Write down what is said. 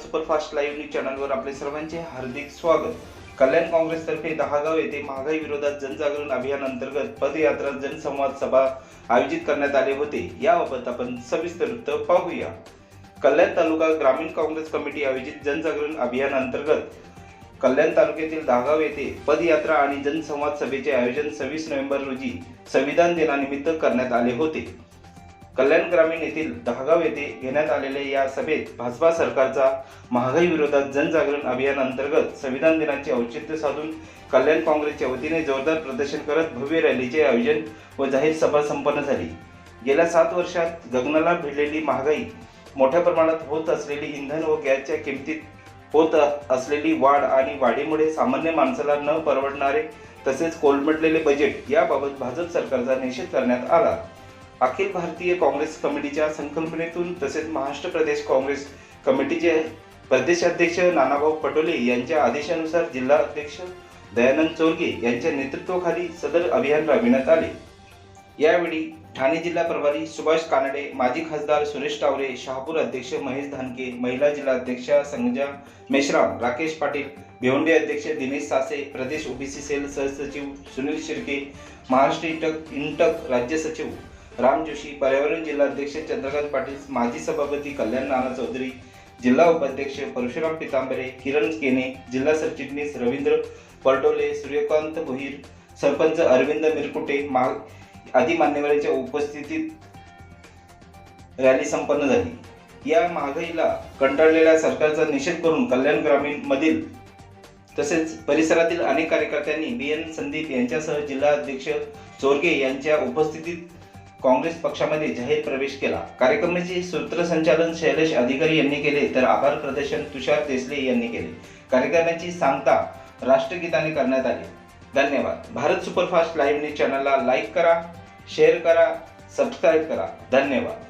Superfast live news चॅनलवर आपले सर्वांचे हार्दिक स्वागत. कल्याण काँग्रेसतर्फे दहागाव येथे महागाई विरोधात जनजागरण अभियान अंतर्गत पदयात्रा जनसंवाद सभा आयोजित करण्यात आले होते. याबाबत आपण सविस्तर वृत्त पाहूया. कल्याण तालुका ग्रामीण काँग्रेस कमिटी आयोजित जनजागरण अभियान अंतर्गत कल्याण तालुक्यातील दहागाव येथे पदयात्रा आणि जनसंवाद सभेचे आयोजन सव्वीस नोव्हेंबर रोजी संविधान दिनानिमित्त करण्यात आले होते. कल्याण ग्रामीण येथील दहागाव येथे घेण्यात आलेल्या या सभेत भाजपा सरकारचा महागाई विरोधात जनजागरण अभियान अंतर्गत संविधान दिनाचे औचित्य साधून कल्याण काँग्रेसच्या वतीने जोरदार प्रदर्शन करत भव्य रॅलीचे आयोजन व जाहीर सभा संपन्न झाली. गेल्या सात वर्षात गगनाला भिडलेली महागाई मोठ्या प्रमाणात होत असलेली इंधन व गॅसच्या किमतीत होत असलेली वाढ आणि वाढीमुळे सामान्य माणसाला न परवडणारे तसेच कोलमडलेले बजेट याबाबत भाजप सरकारचा निषेध करण्यात आला. अखिल भारतीय काँग्रेस कमिटीच्या संकल्पनेतून तसेच महाराष्ट्र प्रदेश काँग्रेस कमिटीचे प्रदेशाध्यक्ष नानाभाऊ पटोले यांच्या आदेशानुसार जिल्हा अध्यक्ष दयानंद चोरगे यांच्या नेतृत्वाखाली सदर अभियान राबविण्यात आले. यावेळी ठाणे जिल्हा प्रभारी सुभाष कानडे माजी खासदार सुरेश टावरे शहापूर अध्यक्ष महेश धानके महिला जिल्हा अध्यक्षा संगजा मेश्राम राकेश पाटील भिवंडी अध्यक्ष दिनेश सासे प्रदेश ओबीसी सेल सहसचिव सुनील शिर्के महाराष्ट्र इंटक इंटक राज्य सचिव राम जोशी पर्यावरण जिल्हाध्यक्ष चंद्रकांत पाटील माजी सभापती कल्याण नाना चौधरी जिल्हा उपाध्यक्ष परशुराम पितांबरे किरण केने जिल्हा सरचिटणीस रवींद्र पलटोले सूर्यकांत भोईर सरपंच अरविंद मिरकुटे मा आदी मान्यवरांच्या उपस्थितीत रॅली संपन्न झाली. या महागाईला कंटाळलेल्या सरकारचा निषेध करून कल्याण ग्रामीण मधील तसेच परिसरातील अनेक कार्यकर्त्यांनी बी एन संदीप यांच्यासह जिल्हाध्यक्ष चोरगे यांच्या उपस्थितीत काँग्रेस पक्षामध्ये जाहीर प्रवेश केला. कार्यक्रमाचे सूत्रसंचालन शैलेश अधिकारी यांनी केले तर आभार प्रदर्शन तुषार देसले यांनी केले. कार्यक्रमाची सांगता राष्ट्रगीताने करण्यात आली. धन्यवाद. भारत सुपरफास्ट लाईव्ह न्यूज चॅनलला लाईक करा शेअर करा सबस्क्राईब करा. धन्यवाद.